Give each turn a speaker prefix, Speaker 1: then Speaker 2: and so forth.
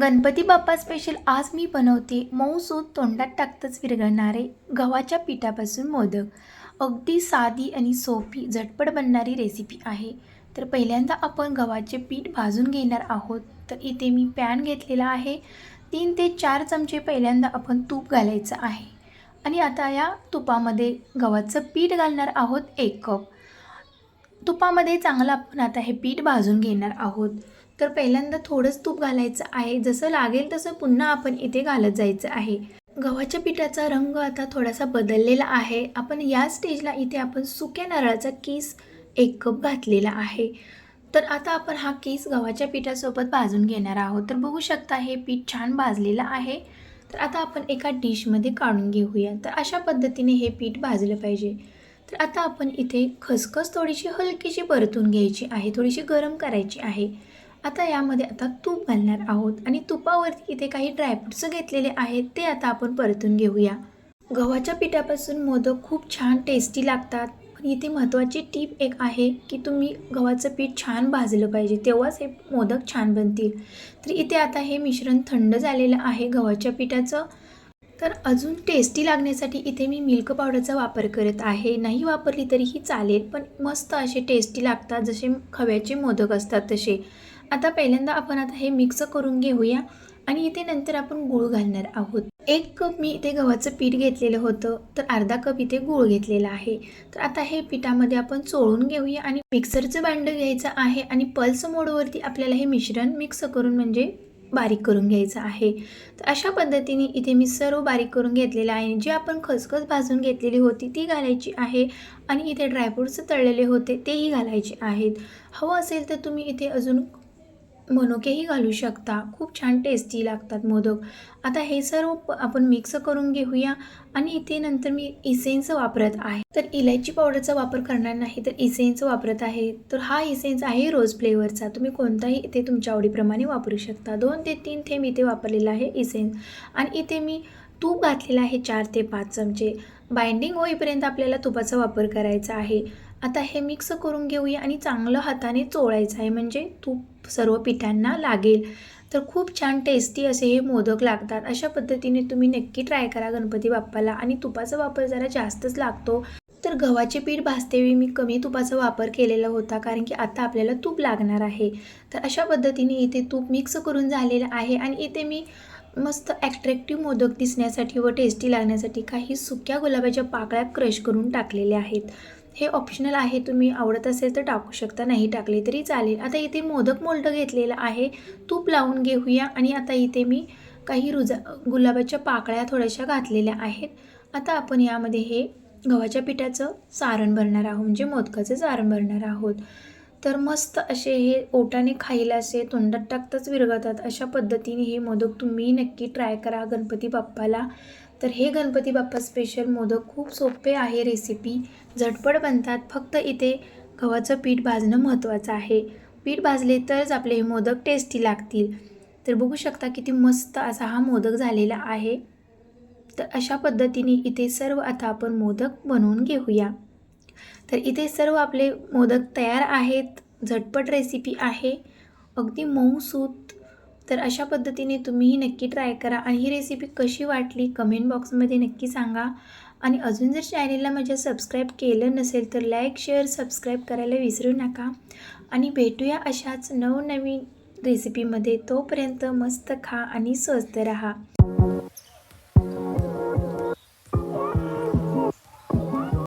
Speaker 1: Ganpati Bappa special आज मी बनवते. मऊसूत तोंडात टाकतच विरघळणारे गव्हाच्या पिठापासून मोदक. अगदी साधी आणि सोपी झटपट बनणारी रेसिपी आहे. तर पहिल्यांदा आपण गव्हाचे पीठ भाजून घेणार आहोत. तर इथे मी पॅन घेतलेला आहे. तीन ते चार चमचे पहिल्यांदा आपण तूप घालायचं आहे. आणि आता या तुपामध्ये गव्हाचं पीठ घालणार आहोत एक कप. तुपामध्ये चांगलं आपण आता हे पीठ भाजून घेणार आहोत. तर पहिल्यांदा थोडंच तूप घालायचं आहे. जसं लागेल तसं पुन्हा आपण इथे घालत जायचं आहे. गव्हाच्या पिठाचा रंग आता थोडासा बदललेला आहे. आपण या स्टेजला इथे आपण सुक्या नारळाचा केस एक कप घातलेला आहे. तर आता आपण हा केस गव्हाच्या पिठासोबत भाजून घेणार आहोत. तर बघू शकता हे पीठ छान भाजलेलं आहे. तर आता आपण एका डिशमध्ये काढून घेऊया. तर अशा पद्धतीने हे पीठ भाजलं पाहिजे. तर आता आपण इथे खसखस थोडीशी हलकीशी परतून घ्यायची आहे. थोडीशी गरम करायची आहे. आता यामध्ये आता तूप घालणार आहोत आणि तुपावरती इथे काही ड्रायफ्रुट्स घेतलेले आहेत ते आता आपण परतून घेऊया. गव्हाच्या पिठापासून मोदक खूप छान टेस्टी लागतात. पण इथे महत्त्वाची टीप एक आहे की तुम्ही गव्हाचं पीठ छान भाजलं पाहिजे तेव्हाच हे मोदक छान बनतील. तर इथे आता हे मिश्रण थंड झालेलं आहे गव्हाच्या पिठाचं. तर अजून टेस्टी लागण्यासाठी इथे मी मिल्क पावडरचा वापर करत आहे. नाही वापरली तरीही चालेल पण मस्त असे टेस्टी लागतात जसे खव्याचे मोदक असतात तसे. आता पहिल्यांदा आपण आता हे मिक्स करून घेऊया आणि इथे नंतर आपण गूळ घालणार आहोत. एक कप मी इथे गव्हाचं पीठ घेतलेलं होतं तर अर्धा कप इथे गूळ घेतलेला आहे. तर आता हे पिठामध्ये आपण चोळून घेऊया आणि मिक्सरचं भांडं घ्यायचं आहे आणि पल्स मोडवरती आपल्याला हे मिश्रण मिक्स करून म्हणजे बारीक करून घ्यायचं आहे. तर अशा पद्धतीने इथे मी सर्व बारीक करून घेतलेलं आहे. जी आपण खसखस भाजून घेतलेली होती ती घालायची आहे आणि इथे ड्रायफ्रूट्स तळलेले होते तेही घालायचे आहेत. हवं असेल तर तुम्ही इथे अजून मनोकेही घालू शकता. खूप छान टेस्टी लागतात मोदक. आता हे सर्व प- आपण मिक्स करून घेऊया आणि इथे नंतर मी इसेन्स वापरत आहे. तर इलायची पावडरचा वापर करणार नाही तर इसेन्स वापरत आहे. तर हा इसेन्स आहे रोज फ्लेवरचा तुम्ही कोणताही इथे तुमच्या आवडीप्रमाणे वापरू शकता. दोन ते तीन थेंब इथे वापरलेला आहे इसेन्स आणि इथे मी तूप घातलेलं आहे चार ते पाच चमचे. बाइंडिंग होईपर्यंत आपल्याला तुपाचा वापर करायचा आहे. आता हे मिक्स करून घेऊया आणि चांगलं हाताने चोळायचं आहे. म्हणजे तूप सर्व पिठांना लागेल. तर खूप छान टेस्टी असे हे मोदक लागतात. अशा पद्धतीने तुम्ही नक्की ट्राय करा गणपती बाप्पाला. आणि तुपाचा वापर जरा जास्तच लागतो. तर गव्हाचे पीठ भाजतेवेळी मी कमी तुपाचा वापर केलेला होता कारण की आता आपल्याला तूप लागणार आहे. तर अशा पद्धतीने इथे तूप मिक्स करून झालेलं आहे आणि इथे मी मस्त ॲट्रॅक्टिव्ह मोदक दिसण्यासाठी व टेस्टी लागण्यासाठी काही सुक्या गुलाबाच्या पाकळ्या क्रश करून टाकलेल्या आहेत. हे ऑप्शनल आहे. तुम्ही आवडत असेल तर टाकू शकता नाही टाकले तरी चालेल. आता इथे मोदक मोल्ड घेतलेलं आहे. तूप लावून घेऊया आणि आता इथे मी काही रुजा गुलाबाच्या पाकळ्या थोड्याशा घातलेल्या आहेत. आता आपण यामध्ये हे गव्हाच्या पिठाचं सारण भरणार आहोत म्हणजे मोदकाचं सारण भरणार आहोत. तर मस्त असे हे ओटाने खायला असे तोंडात टाकताच विरघळतात. अशा पद्धतीने हे मोदक तुम्ही नक्की ट्राय करा. गणपती बाप्पाला तर हे गणपती बाप्पा स्पेशल मोदक खूप सोपे आहे रेसिपी झटपट बनतात फक्त इथे गव्हाचं पीठ भाजणं महत्त्वाचं आहे. पीठ भाजले तरच आपले हे मोदक टेस्टी लागतील. तर बघू शकता किती मस्त असा हा मोदक झालेला आहे. तर अशा पद्धतीने इथे सर्व आता आपण मोदक बनवून घेऊया. तर इथे सर्व आपले मोदक तयार आहेत. झटपट रेसिपी आहे. अगदी मऊसूत तर अशा पद्धतीने तुम्हीही नक्की ट्राय करा आणि ही रेसिपी कशी वाटली कमेंट बॉक्समध्ये नक्की सांगा. आणि अजून जर चॅनेलला माझ्या सबस्क्राईब केलं नसेल तर लाईक शेअर सबस्क्राईब करायला विसरू नका. आणि भेटूया अशाच नवनवीन रेसिपीमध्ये तोपर्यंत मस्त खा आणि स्वस्त रहा.